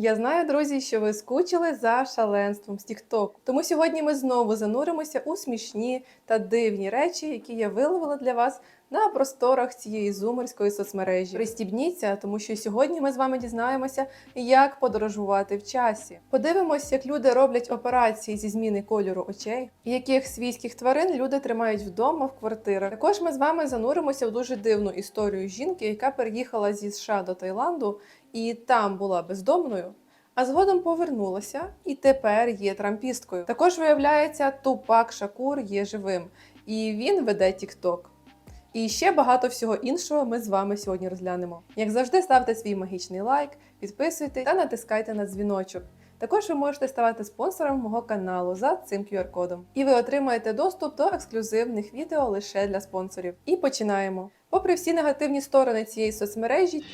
Я знаю, друзі, що ви скучили за шаленством з TikTok. Тому сьогодні ми знову зануримося у смішні та дивні речі, які я виловила для вас на просторах цієї зумерської соцмережі. Пристібніться, тому що сьогодні ми з вами дізнаємося, як подорожувати в часі. Подивимось, як люди роблять операції зі зміни кольору очей, яких свійських тварин люди тримають вдома в квартирах. Також ми з вами зануримося в дуже дивну історію жінки, яка переїхала зі США до Таїланду і там була бездомною. А згодом повернулася і тепер є трампісткою. Також виявляється, Тупак Шакур є живим, і він веде TikTok. І ще багато всього іншого ми з вами сьогодні розглянемо. Як завжди, ставте свій магічний лайк, підписуйтесь та натискайте на дзвіночок. Також ви можете ставати спонсором мого каналу за цим QR-кодом. І ви отримаєте доступ до ексклюзивних відео лише для спонсорів. І починаємо. Попри всі негативні сторони цієї соцмережі,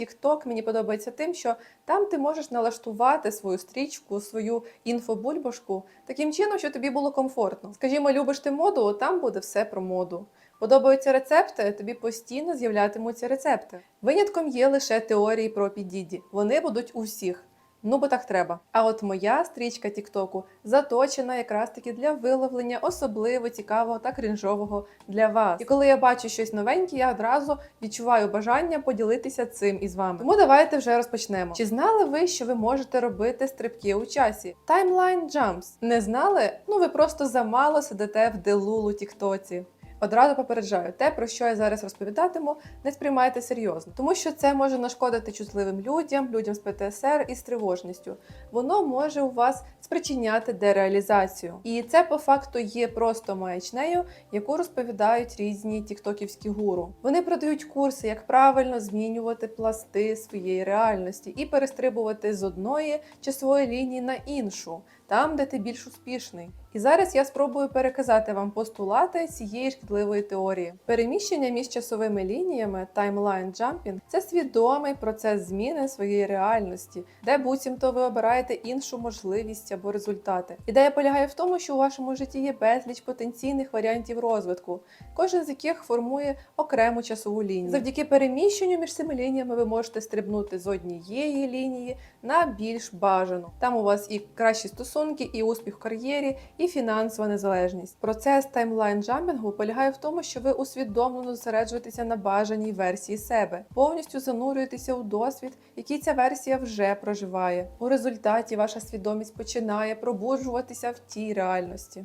TikTok мені подобається тим, що там ти можеш налаштувати свою стрічку, свою інфобульбашку таким чином, що тобі було комфортно. Скажімо, любиш ти моду, там буде все про моду. Подобаються рецепти, тобі постійно з'являтимуться рецепти. Винятком є лише теорії про підіді. Вони будуть усіх. Ну, бо так треба. А от моя стрічка Тіктоку заточена якраз таки для виловлення особливо цікавого та крінжового для вас. І коли я бачу щось новеньке, я одразу відчуваю бажання поділитися цим із вами. Тому давайте вже розпочнемо. Чи знали ви, що ви можете робити стрибки у часі? Timeline jumps. Не знали? Ну ви просто замало сидите в делулу Тіктоці. Одразу попереджаю, те, про що я зараз розповідатиму, не сприймайте серйозно, тому що це може нашкодити чутливим людям, людям з ПТСР і з тривожністю. Воно може у вас спричиняти дереалізацію. І це по факту є просто маячнею, яку розповідають різні тіктоківські гуру. Вони продають курси, як правильно змінювати пласти своєї реальності і перестрибувати з одної часової лінії на іншу, там, де ти більш успішний. І зараз я спробую переказати вам постулати цієї шкідливої теорії. Переміщення між часовими лініями таймлайн джампінг це свідомий процес зміни своєї реальності, де буцімто ви обираєте іншу можливість або результати. Ідея полягає в тому, що у вашому житті є безліч потенційних варіантів розвитку, кожен з яких формує окрему часову лінію. Завдяки переміщенню між цими лініями ви можете стрибнути з однієї лінії на більш бажану. Там у вас і кращі стосунки, і успіх в кар'єрі, і фінансова незалежність. Процес таймлайн джампінгу полягає в тому, що ви усвідомлено зосереджуєтеся на бажаній версії себе, повністю занурюєтеся у досвід, який ця версія вже проживає. У результаті ваша свідомість починає пробуджуватися в тій реальності.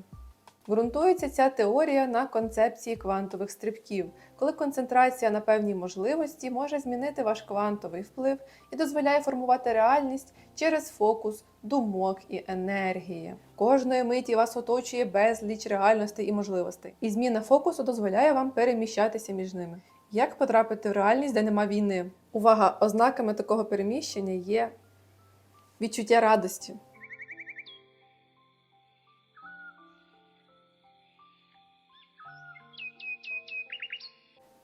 Ґрунтується ця теорія на концепції квантових стрибків, коли концентрація на певній можливості може змінити ваш квантовий вплив і дозволяє формувати реальність через фокус думок і енергії. Кожної миті вас оточує безліч реальностей і можливостей, і зміна фокусу дозволяє вам переміщатися між ними. Як потрапити в реальність, де нема війни? Увага! Ознаками такого переміщення є відчуття радості.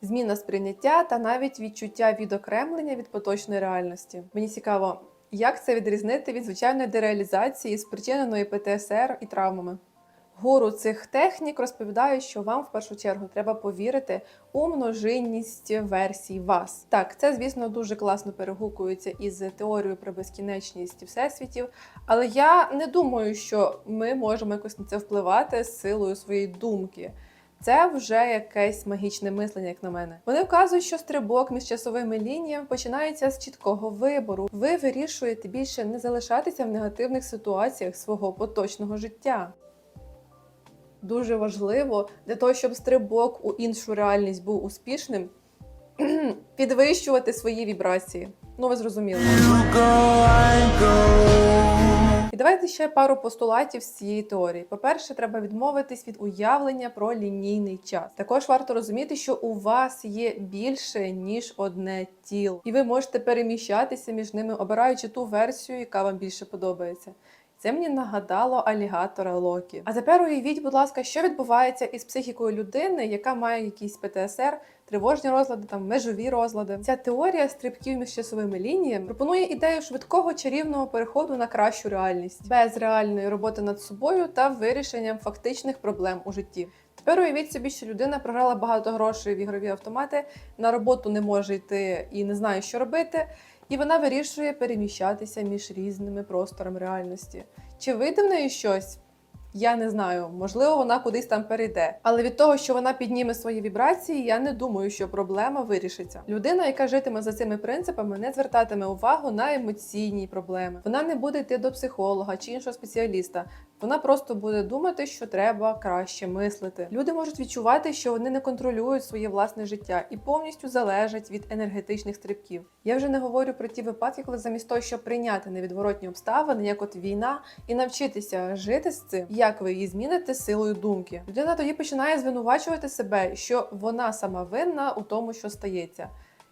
Зміна сприйняття та навіть відчуття відокремлення від поточної реальності. Мені цікаво, як це відрізнити від звичайної дереалізації, спричиненої ПТСР і травмами. Гуру цих технік розповідають, що вам в першу чергу треба повірити у множинність версій вас. Так, це, звісно, дуже класно перегукується із теорією про безкінечність всесвітів, але я не думаю, що ми можемо якось на це впливати з силою своєї думки. Це вже якесь магічне мислення, як на мене. Вони вказують, що стрибок між часовими лініями починається з чіткого вибору. Ви вирішуєте більше не залишатися в негативних ситуаціях свого поточного життя. Дуже важливо для того, щоб стрибок у іншу реальність був успішним, підвищувати свої вібрації. Ну, ви зрозуміли. Давайте ще пару постулатів з цієї теорії. По-перше, треба відмовитись від уявлення про лінійний час. Також варто розуміти, що у вас є більше ніж одне тіло, і ви можете переміщатися між ними, обираючи ту версію, яка вам більше подобається. Це мені нагадало алігатора Локі. А тепер уявіть, будь ласка, що відбувається із психікою людини, яка має якийсь ПТСР, тривожні розлади, там межові розлади. Ця теорія стрибків між часовими лініями пропонує ідею швидкого чарівного переходу на кращу реальність без реальної роботи над собою та вирішенням фактичних проблем у житті. Тепер уявіть собі, що людина програла багато грошей в ігрові автомати, на роботу не може йти і не знає, що робити, і вона вирішує переміщатися між різними просторами реальності. Чи вийде в неї щось? Я не знаю, можливо, вона кудись там перейде. Але від того, що вона підніме свої вібрації, я не думаю, що проблема вирішиться. Людина, яка житиме за цими принципами, не звертатиме увагу на емоційні проблеми. Вона не буде йти до психолога чи іншого спеціаліста. Вона просто буде думати, що треба краще мислити. Люди можуть відчувати, що вони не контролюють своє власне життя і повністю залежать від енергетичних стрибків. Я вже не говорю про ті випадки, коли замість того, щоб прийняти невідворотні обставини, як от війна, і навчитися жити з цим, як ви її зміните силою думки. Людина тоді починає звинувачувати себе, що вона сама винна у тому, що стається.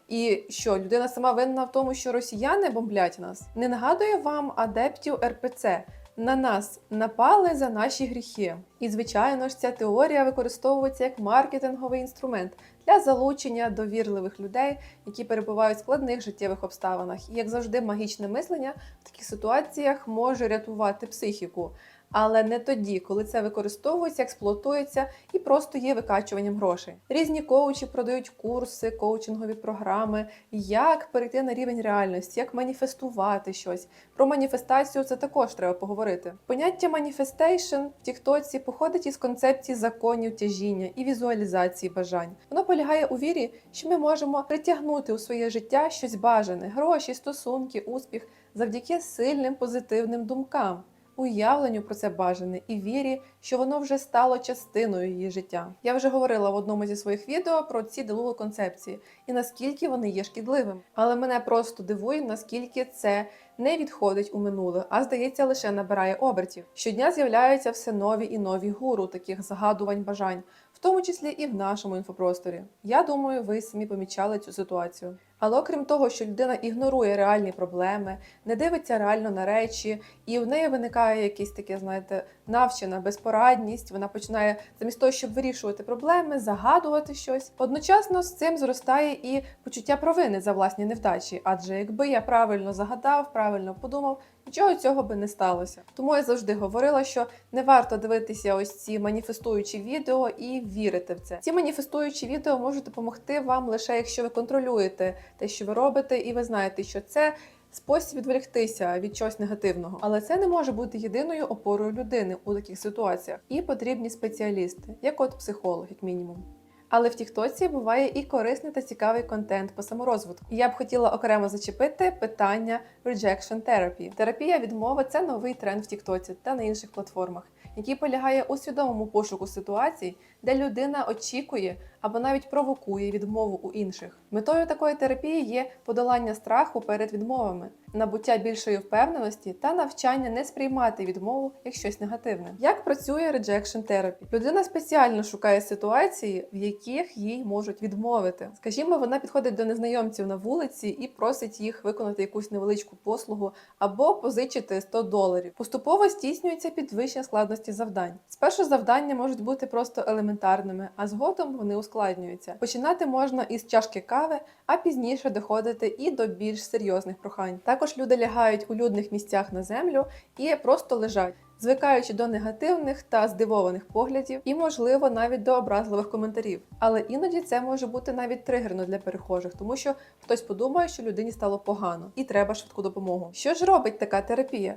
І що людина сама винна в тому, що росіяни бомблять нас, не нагадує вам адептів РПЦ. На нас напали за наші гріхи. І, звичайно ж, ця теорія використовується як маркетинговий інструмент для залучення довірливих людей, які перебувають в складних життєвих обставинах. І як завжди, магічне мислення в таких ситуаціях може рятувати психіку. Але не тоді, коли це використовується, експлуатується і просто є викачуванням грошей. Різні коучі продають курси, коучингові програми, як перейти на рівень реальності, як маніфестувати щось. Про маніфестацію це також треба поговорити. Поняття маніфестейшн в Тіктоці походить із концепції законів тяжіння і візуалізації бажань. Воно полягає у вірі, що ми можемо притягнути у своє життя щось бажане, гроші, стосунки, успіх завдяки сильним позитивним думкам уявленню про це бажане і вірі, що воно вже стало частиною її життя. Я вже говорила в одному зі своїх відео про ці делули концепції і наскільки вони є шкідливими. Але мене просто дивує, наскільки це не відходить у минуле, а здається, лише набирає обертів. Щодня з'являються все нові і нові гуру таких загадувань бажань, в тому числі і в нашому інфопросторі. Я думаю, ви самі помічали цю ситуацію. Але окрім того, що людина ігнорує реальні проблеми, не дивиться реально на речі, і в неї виникає якесь таке, знаєте, навчена безпорадність. Вона починає замість того, щоб вирішувати проблеми, загадувати щось. Одночасно з цим зростає і почуття провини за власні невдачі. Адже якби я правильно загадав, правильно подумав, нічого цього би не сталося. Тому я завжди говорила, що не варто дивитися ось ці маніфестуючі відео і вірити в це. Ці маніфестуючі відео можуть допомогти вам лише якщо ви контролюєте те, що ви робите, і ви знаєте, що це. Спосіб відволіктися від чогось негативного, але це не може бути єдиною опорою людини у таких ситуаціях. І потрібні спеціалісти, як от психолог, як мінімум. Але в Тіктоці буває і корисний та цікавий контент по саморозвитку. Я б хотіла окремо зачепити питання rejection therapy. Терапія відмови це новий тренд в Тіктоці та на інших платформах, який полягає у свідомому пошуку ситуацій, де людина очікує або навіть провокує відмову у інших. Метою такої терапії є подолання страху перед відмовами, набуття більшої впевненості та навчання не сприймати відмову як щось негативне. Як працює rejection therapy? Людина спеціально шукає ситуації, в яких їй можуть відмовити. Скажімо, вона підходить до незнайомців на вулиці і просить їх виконати якусь невеличку послугу або позичити 100 доларів. Поступово здійснюється підвищення складності завдань. Спершу завдання можуть бути просто елементарними, а згодом вони ускладнюються. Починати можна із чашки кави, а пізніше доходити і до більш серйозних прохань. Також люди лягають у людних місцях на землю і просто лежать. Звикаючи до негативних та здивованих поглядів, і, можливо, навіть до образливих коментарів. Але іноді це може бути навіть тригерно для перехожих, тому що хтось подумає, що людині стало погано і треба швидку допомогу. Що ж робить така терапія?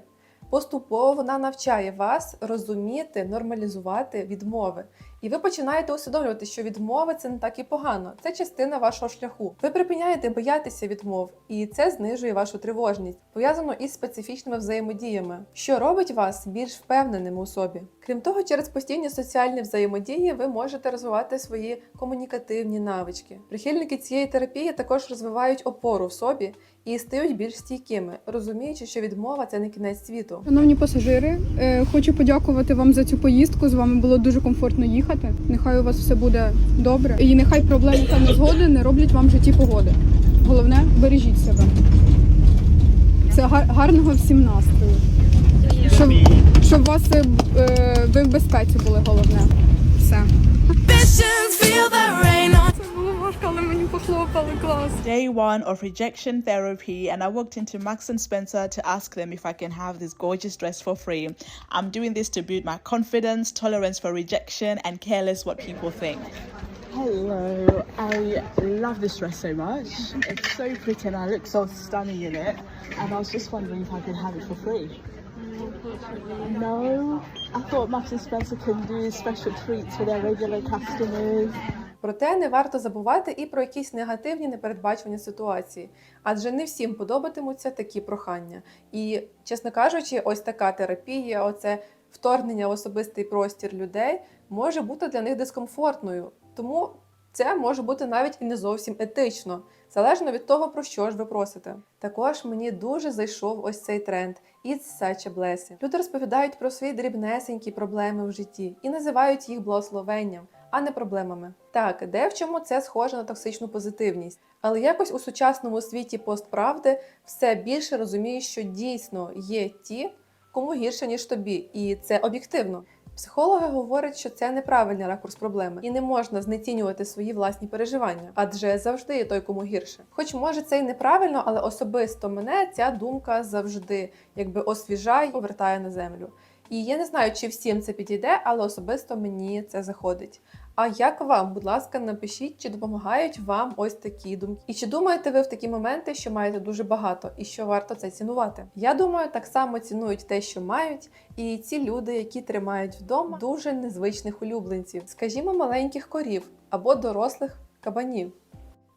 Поступово вона навчає вас розуміти, нормалізувати відмови. І ви починаєте усвідомлювати, що відмови це не так і погано. Це частина вашого шляху. Ви припиняєте боятися відмов, і це знижує вашу тривожність, пов'язано із специфічними взаємодіями, що робить вас більш впевненими у собі. Крім того, через постійні соціальні взаємодії ви можете розвивати свої комунікативні навички. Прихильники цієї терапії також розвивають опору в собі і стають більш стійкими, розуміючи, що відмова це не кінець світу. Шановні пасажири, е, хочу подякувати вам за цю поїздку. З вами було дуже комфортно їхати. Нехай у вас все буде добре. І нехай проблеми та незгоди не роблять вам в житті погоди. Головне, бережіть себе. Це гар- гарного всім настрою. Щоб, щоб вас е, е, ви в безпеці були головне. Все. але мені похлопали клас. day one of rejection therapy and I walked into Max and Spencer to ask them if I can have this gorgeous dress for free. I'm doing this to build my confidence, tolerance for rejection, and careless what people think. Hello, I love this dress so much. It's so pretty and I look so stunning in it. And I was just wondering if I could have it for free. No, I thought Max and Spencer can do special treats for their regular customers. Проте не варто забувати і про якісь негативні непередбачувані ситуації, адже не всім подобатимуться такі прохання. І, чесно кажучи, ось така терапія, оце вторгнення в особистий простір людей може бути для них дискомфортною. Тому це може бути навіть і не зовсім етично, залежно від того, про що ж ви просите. Також мені дуже зайшов ось цей тренд It's such a blessing. Люди розповідають про свої дрібнесенькі проблеми в житті і називають їх благословенням, а не проблемами. Так, де в чому це схоже на токсичну позитивність, але якось у сучасному світі постправди все більше розумію, що дійсно є ті, кому гірше ніж тобі, і це об'єктивно. Психологи говорять, що це неправильний ракурс проблеми, і не можна знецінювати свої власні переживання, адже завжди є той, кому гірше. Хоч може це й неправильно, але особисто мене ця думка завжди якби освіжає, повертає на землю. І я не знаю, чи всім це підійде, але особисто мені це заходить. А як вам, будь ласка, напишіть, чи допомагають вам ось такі думки? І чи думаєте ви в такі моменти, що маєте дуже багато і що варто це цінувати? Я думаю, так само цінують те, що мають, і ці люди, які тримають вдома дуже незвичних улюбленців, скажімо, маленьких корів або дорослих кабанів.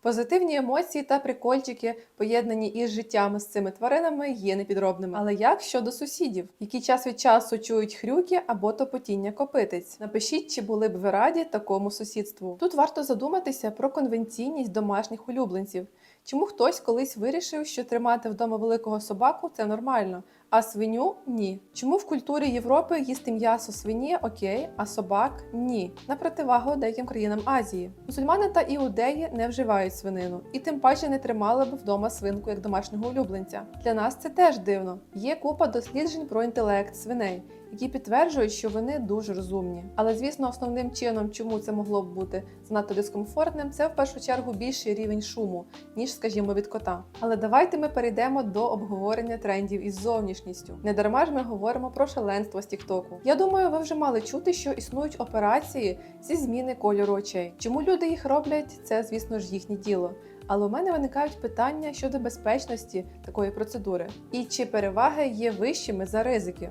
Позитивні емоції та прикольчики, поєднані із життями з цими тваринами, є непідробними. Але як щодо сусідів, які час від часу чують хрюки або топотіння копитиць? Напишіть, чи були б ви раді такому сусідству. Тут варто задуматися про конвенційність домашніх улюбленців. Чому хтось колись вирішив, що тримати вдома великого собаку це нормально, а свиню ні. Чому в культурі Європи їсти м'ясо свині окей, а собак ні. На противагу деяким країнам Азії. Мусульмани та іудеї не вживають свинину, і тим паче не тримали б вдома свинку як домашнього улюбленця. Для нас це теж дивно. Є купа досліджень про інтелект свиней, які підтверджують, що вони дуже розумні. Але звісно, основним чином, чому це могло б бути занадто дискомфортним, це в першу чергу більший рівень шуму, ніж, скажімо, від кота. Але давайте ми перейдемо до обговорення трендів із зовнішністю. Не дарма ж ми говоримо про шаленство з Тіктоку. Я думаю, ви вже мали чути, що існують операції зі зміни кольору очей. Чому люди їх роблять? Це, звісно ж, їхнє діло. Але у мене виникають питання щодо безпечності такої процедури і чи переваги є вищими за ризики.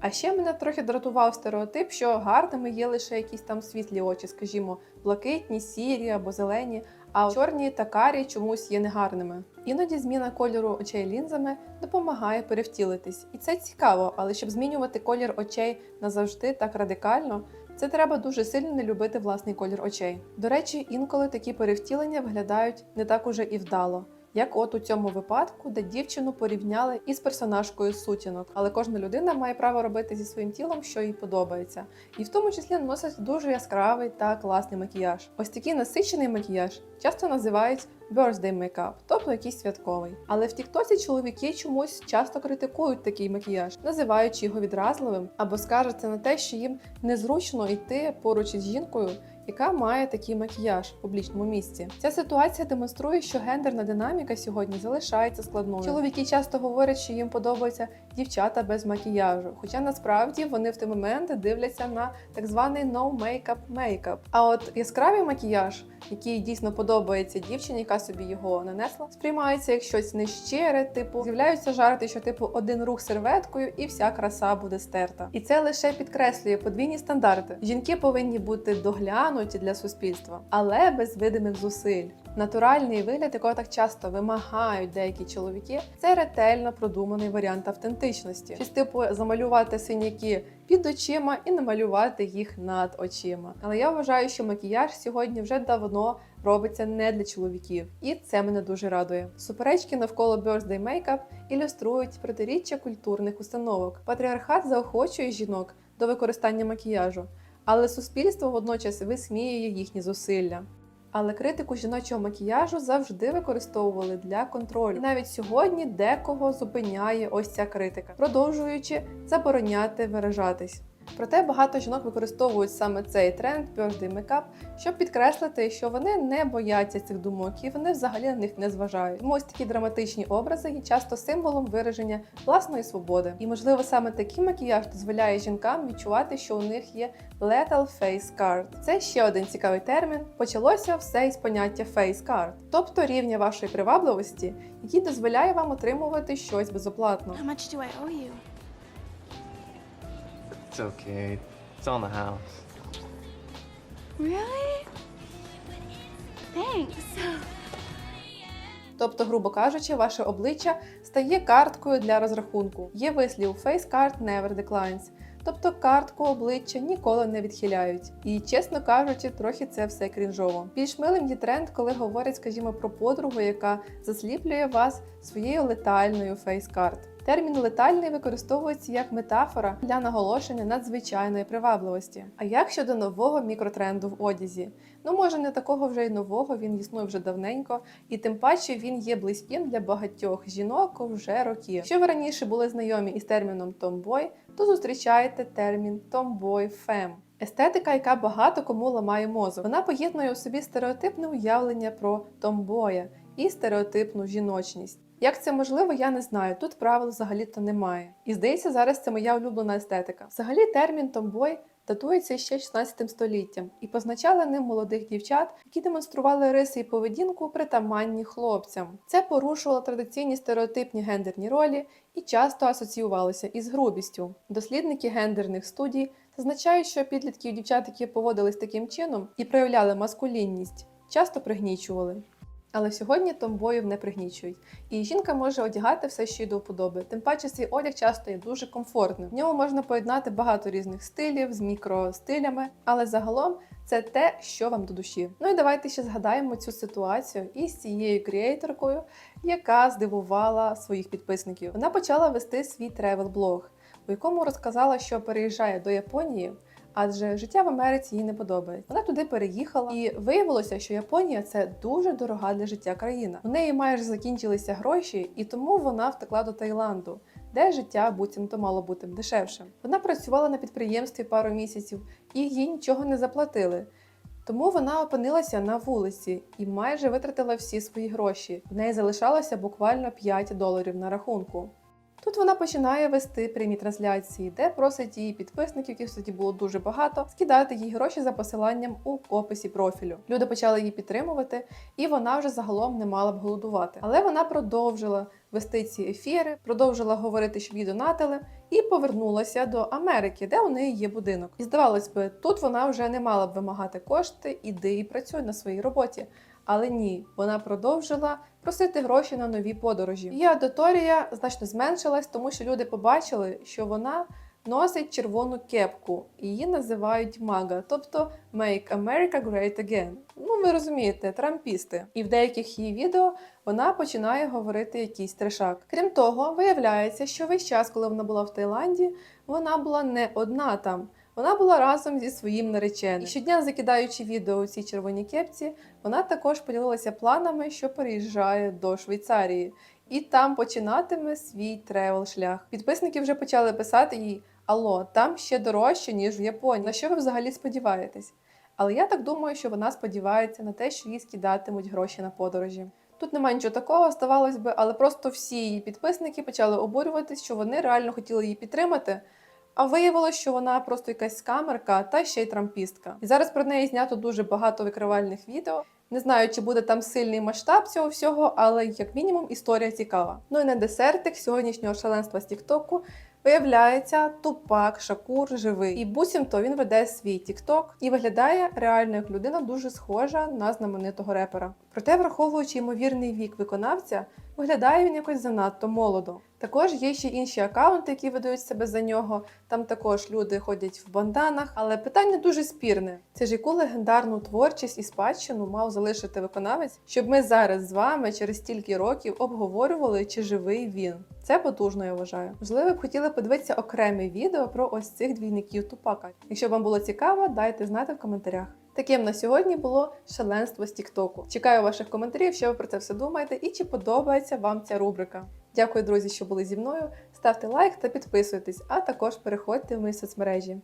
А ще мене трохи дратував стереотип, що гарними є лише якісь там світлі очі, скажімо, блакитні, сірі або зелені, а чорні та карі чомусь є негарними. Іноді зміна кольору очей лінзами допомагає перевтілитись, і це цікаво, але щоб змінювати колір очей назавжди так радикально, це треба дуже сильно не любити власний колір очей. До речі, інколи такі перевтілення виглядають не так уже і вдало. Як от у цьому випадку, де дівчину порівняли із персонажкою сутінок, але кожна людина має право робити зі своїм тілом, що їй подобається, і в тому числі наносить дуже яскравий та класний макіяж. Ось такий насичений макіяж часто називають birthday makeup, тобто якийсь святковий. Але в Тіктоці чоловіки чомусь часто критикують такий макіяж, називаючи його відразливим або скаржаться на те, що їм незручно йти поруч із жінкою, яка має такий макіяж в публічному місці. Ця ситуація демонструє, що гендерна динаміка сьогодні залишається складною. Чоловіки часто говорять, що їм подобаються дівчата без макіяжу, хоча насправді вони в той момент дивляться на так званий no makeup makeup. А от яскравий макіяж, який дійсно подобається дівчині, яка собі його нанесла, сприймається як щось нещире, типу з'являються жарти, що типу один рух серветкою і вся краса буде стерта. І це лише підкреслює подвійні стандарти. Жінки повинні бути доглянуті для суспільства, але без видимих зусиль. Натуральний вигляд, якого так часто вимагають деякі чоловіки, це ретельно продуманий варіант автентичності. Щось типу замалювати синяки під очима і намалювати їх над очима. Але я вважаю, що макіяж сьогодні вже давно робиться не для чоловіків, і це мене дуже радує. Суперечки навколо birthday makeup ілюструють протиріччя культурних установок. Патріархат заохочує жінок до використання макіяжу, але суспільство водночас висміює їхні зусилля. Але критику жіночого макіяжу завжди використовували для контролю. І навіть сьогодні декого зупиняє ось ця критика, продовжуючи забороняти виражатись. Проте багато жінок використовують саме цей тренд birthday makeup, щоб підкреслити, що вони не бояться цих думок і вони взагалі на них не зважають. Тому ось такі драматичні образи є часто символом вираження власної свободи. І можливо саме такий макіяж дозволяє жінкам відчувати, що у них є lethal face card. Це ще один цікавий термін. Почалося все із поняття face card, тобто рівня вашої привабливості, який дозволяє вам отримувати щось безоплатно. How much do I owe you? It's okay. It's on the house. Really? Thanks. Тобто, грубо кажучи, ваше обличчя стає карткою для розрахунку. Є вислів Face card never declines. Тобто картку обличчя ніколи не відхиляють. І чесно кажучи, трохи це все крінжово. Більш милим є тренд, коли говорять, скажімо, про подругу, яка засліплює вас своєю летальною фейс-карт. Термін летальний використовується як метафора для наголошення надзвичайної привабливості. А як щодо нового мікротренду в одязі? Ну, може, не такого вже й нового, він існує вже давненько, і тим паче він є близьким для багатьох жінок вже років. Якщо ви раніше були знайомі із терміном tomboy, то зустрічаєте термін tomboy femme. Естетика, яка багато кому ламає мозок. Вона поєднує у собі стереотипне уявлення про томбоя і стереотипну жіночність. Як це можливо, я не знаю. Тут правил взагалі-то немає. І здається, зараз це моя улюблена естетика. Взагалі, термін томбой датується ще 16 століттям і позначали ним молодих дівчат, які демонстрували риси і поведінку притаманні хлопцям. Це порушувало традиційні стереотипні гендерні ролі і часто асоціювалося із грубістю. Дослідники гендерних студій зазначають, що підлітків дівчат, які поводились таким чином і проявляли маскулінність, часто пригнічували. Але сьогодні томбоїв не пригнічують, і жінка може одягати все, що їй до вподоби. Тим паче цей одяг часто є дуже комфортним. В ньому можна поєднати багато різних стилів з мікростилями, але загалом це те, що вам до душі. Ну і давайте ще згадаємо цю ситуацію із цією креаторкою, яка здивувала своїх підписників. Вона почала вести свій тревел-блог, у якому розказала, що переїжджає до Японії. Адже життя в Америці їй не подобається. Вона туди переїхала, і виявилося, що Японія це дуже дорога для життя країна. У неї майже закінчилися гроші, і тому вона втекла до Таїланду, де життя буцімто мало бути дешевшим. Вона працювала на підприємстві пару місяців, і їй нічого не заплатили. Тому вона опинилася на вулиці і майже витратила всі свої гроші. В неї залишалося буквально 5 доларів на рахунку. Тут вона починає вести прямі трансляції, де просить її підписників, яких тоді було дуже багато, скидати їй гроші за посиланням у описі профілю. Люди почали її підтримувати, і вона вже загалом не мала б голодувати. Але вона продовжила вести ці ефіри, продовжила говорити, щоб їй донатили, і повернулася до Америки, де у неї є будинок. І здавалось би, тут вона вже не мала б вимагати кошти, іди і працюй на своїй роботі. Але ні, вона продовжила просити гроші на нові подорожі. Її аудиторія значно зменшилась, тому що люди побачили, що вона носить червону кепку. Її називають мага, тобто Make America Great Again. Ну, ви розумієте, трампісти. І в деяких її відео вона починає говорити якийсь трешак. Крім того, виявляється, що весь час, коли вона була в Таїланді, вона була не одна там. Вона була разом зі своїм нареченим. І щодня закидаючи відео у цій червоній кепці, вона також поділилася планами, що переїжджає до Швейцарії, і там починатиме свій тревел шлях. Підписники вже почали писати їй: Алло, там ще дорожче, ніж в Японії. На що ви взагалі сподіваєтесь? Але я так думаю, що вона сподівається на те, що їй скидатимуть гроші на подорожі. Тут немає нічого такого, здавалось би, але просто всі її підписники почали обурюватись, що вони реально хотіли її підтримати. А виявилось, що вона просто якась скамерка та ще й трампістка. І зараз про неї знято дуже багато викривальних відео. Не знаю, чи буде там сильний масштаб цього всього, але як мінімум історія цікава. Ну і на десертик сьогоднішнього шаленства з Тіктоку виявляється Тупак Шакур живий. І буцімто він веде свій Тікток і виглядає реально як людина дуже схожа на знаменитого репера. Проте, враховуючи ймовірний вік виконавця, виглядає він якось занадто молодо. Також є ще інші акаунти, які видають себе за нього. Там також люди ходять в банданах, але питання дуже спірне. Це ж яку легендарну творчість і спадщину мав залишити виконавець, щоб ми зараз з вами через стільки років обговорювали, чи живий він. Це потужно, я вважаю. Можливо, б хотіли подивитися окреме відео про ось цих двійників Тупака. Якщо вам було цікаво, дайте знати в коментарях. Таким на сьогодні було шаленство з Тіктоку. Чекаю ваших коментарів, що ви про це все думаєте, і чи подобається вам ця рубрика. Дякую, друзі, що були зі мною. Ставте лайк та підписуйтесь, а також переходьте в мої соцмережі.